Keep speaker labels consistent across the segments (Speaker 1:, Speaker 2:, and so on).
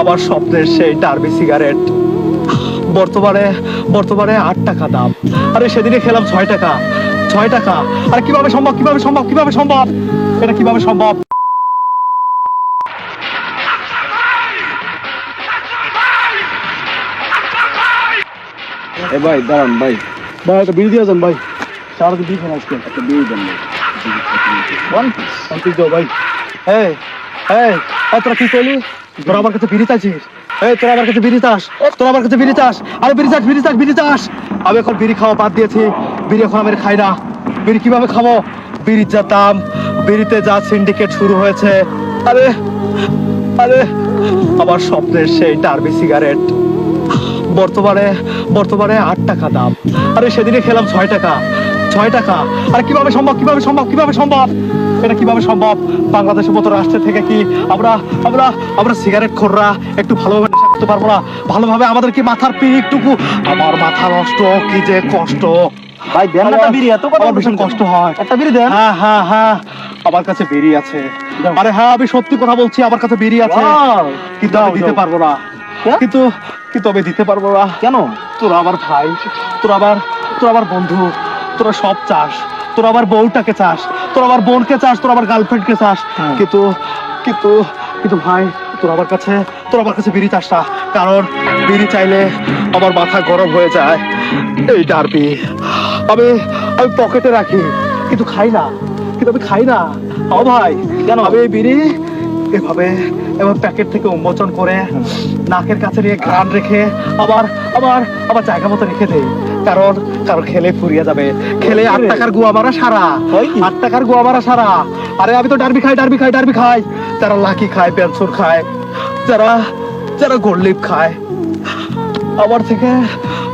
Speaker 1: আমার স্বপ্নের সেই ডার্বি সিগারেট। বর্তমানে বর্তমানে আট টাকা দাম। আরে সেদিনে খেলাম ছয় টাকা। ছয় টাকা। আর কীভাবে সম্ভব কীভাবে সম্ভব কীভাবে সম্ভব? এটা কীভাবে সম্ভব?
Speaker 2: এ ভাই দাঁড়ান ভাই।
Speaker 1: ভাই একটা বিড়ি দিয়ে যান ভাই। সারাদিন বিড়ি খান আজকে।
Speaker 2: একটা দেন ভাই।
Speaker 1: ওয়ান শান্তি দাও ভাই। এই এই এই, তোরা কি করলি তোরা আমার কাছে বিড়ি চাইছিস? এই, তোরা আমার কাছে বিড়ি চাস। তোরা আমার কাছে বিড়ি চাস। আরে বিড়ি চাস বিড়ি চাস বিড়ি চাস। আমি এখন বিড়ি খাওয়া বাদ দিয়েছি। বিড়ি এখন আমি খাই না। বিড়ি কীভাবে খাব? বিড়ির যা দাম, বিড়িতে যা সিন্ডিকেট শুরু হয়েছে। আরে আরে, আমার স্বপ্নের সেই ডার্বি সিগারেট। বর্তমানে বর্তমানে আট টাকা দাম। আরে সেদিনে খেলাম ছয় টাকা। ছয় টাকা। আর কীভাবে সম্ভব কীভাবে সম্ভব কীভাবে সম্ভব? এটা কীভাবে সম্ভব? বাংলাদেশের মতো রাষ্ট্র থেকে কি আমরা আমরা আমরা সিগারেট খোররা একটু ভালোভাবে নেশা করতে পারব না? ভালোভাবে আমাদের কি মাথার পিকটুকু আমার মাথা নষ্ট কি যে কষ্ট।
Speaker 2: ভাই দেন না বিড়ি এত কথা
Speaker 1: ভীষণ কষ্ট হয়।
Speaker 2: একটা বিড়ি দেন।
Speaker 1: হ্যাঁ হ্যাঁ হ্যাঁ। আমার কাছে বেরি আছে। আরে হ্যাঁ আমি সত্যি কথা বলছি আমার কাছে বেরি আছে! কিন্তু আমি দিতে পারব না।
Speaker 2: কেন?
Speaker 1: কিন্তু কিন্তু আমি দিতে পারব না।
Speaker 2: কেন?
Speaker 1: তোর আমার ভাই তোর আবার তোর আমার বন্ধু। তোরা সব চাস। তোরা আমার বউটাকে চাস। তোরা আমার বোনকে চাস তোরা আমার গার্লফ্রেন্ডকে চাস। কিন্তু কিন্তু কিন্তু ভাই তোর আমার কাছে তোর আমার কাছে বিড়ি চাস না। কারণ বিড়ি চাইলে আমার মাথা গরম হয়ে যায়। এই ডারবি আমি আমি পকেটে রাখি। কিন্তু খাই না। কিন্তু আমি খাই না। ও ভাই
Speaker 2: কেন?
Speaker 1: আমি এই বিড়ি এভাবে এবার প্যাকেট থেকে উন্মোচন করে নাকের কাছে নিয়ে ঘ্রাণ রেখে আবার আবার আবার জায়গা মতো রেখে দেই কারণ কারণ খেলে ফুরিয়ে যাবে। খেলে আট টাকার গুয়া মারা সারা। আট টাকার গুয়া মারা সারা। আরে আমি তো ডারবি খাই ডারবি খাই ডারবি খাই। যারা লাকি খায় পেনসুর খায়। যারা যারা গোল্লিপ খায়। আমার থেকে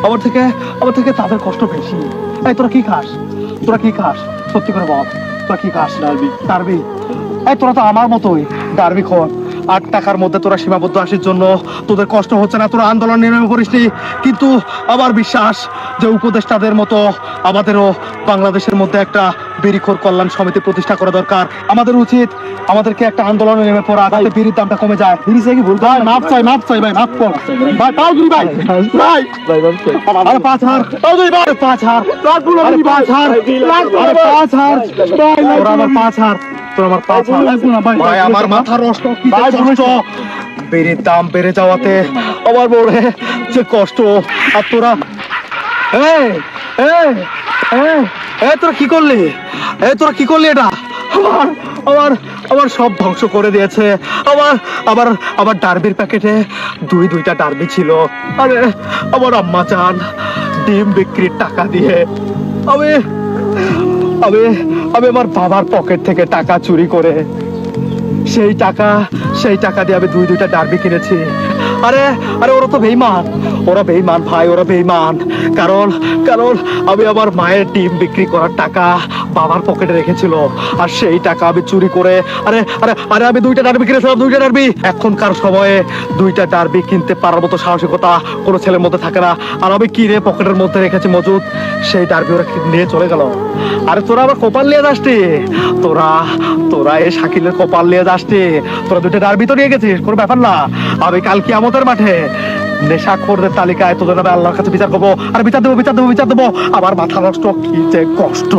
Speaker 1: আমার থেকে আমার থেকে তাদের কষ্ট বেশি। এই তোরা কি খাস? তোরা কি খাস? সত্যি করে বল। তোরা কি খাস ডারবি? ডারবি? এই তোরা তো আমার মতোই। ডারবি খোর। আট টাকার মধ্যে তোরা সীমাবদ্ধ আসির জন্য। তোদের কষ্ট হচ্ছে না তোরা আন্দোলন নেমে করিসনি। কিন্তু আমার বিশ্বাস যে উপদেষ্টাদের মতো আমাদেরও বাংলাদেশের মধ্যে একটা বিড়িখোর কল্যাণ সমিতি প্রতিষ্ঠা করা দরকার। আমাদের উচিত আমাদেরকে একটা আন্দোলনে নেমে পড়া যাতে বিড়ির দামটা কমে যায়।
Speaker 2: বিড়ি চাই কি ভুল
Speaker 1: ভাই মাপ চাই মাপ চাই ভাই মাপ কর। ভাই পাও দিবি ভাই। ভাই।
Speaker 2: ভাই ভাই
Speaker 1: আরে পাঁচ হার পাও দিবি ভাই। পাঁচ হার। আরে পাঁচ হার আরে পাঁচ হার। তোরা আমার পাঁচ হার। তোরা আমার পাঁচ ভাই আমার মাথা নষ্ট কি যে কষ্ট? বেড়ির দাম বেড়ে যাওয়াতে আমার বলে যে কষ্ট। আর তোরা এই এই তোরা কি করলি? এই তোরা কি করলি এটা? আমার আমার আমার সব ধ্বংস করে দিয়েছে। আমার আবার আবার ডার্বির প্যাকেটে দুই দুইটা ডার্বি ছিল। আরে আমার আম্মা চান ডিম বিক্রির টাকা দিয়ে। আমি আমি আমি আমার বাবার পকেট থেকে টাকা চুরি করে। সেই টাকা সেই টাকা দিয়ে আমি দুই দুইটা ডার্বি কিনেছি। আরে আরে ওরা তো বেইমান ওরা বেইমান ভাই, ওরা বেইমান কারণ কারণ আমি আমার মায়ের ডিম বিক্রি করার টাকা বাবার পকেটে রেখেছিল। আর সেই টাকা আমি চুরি করে, আরে আরে আরে আমি দুইটা ডার্বি কিনেছিলাম, দুইটা ডার্বি। এখনকার সময়ে দুইটা ডার্বি কিনতে পারার মতো সাহসিকতা কোনো ছেলের মধ্যে থাকে না। আর আমি কিনে পকেটের মধ্যে রেখেছি মজুদ। সেই ডার্বি নিয়ে চলে গেল? আরে তোরা আবার কপাল নিয়ে যাসটি তোরা তোরা এই শাকিলের কপাল নিয়ে যাসটি তোরা দুটো ডার্বি তো নিয়ে গেছিস, কোনো ব্যাপার না। আমি কাল কি আমাদের মাঠে নেশা করদের তালিকায় তোদের নামে আল্লাহর কাছে বিচার করব। আর বিচার দেবো বিচার দেবো বিচার দেবো। আমার মাথা নষ্ট, কি যে কষ্ট।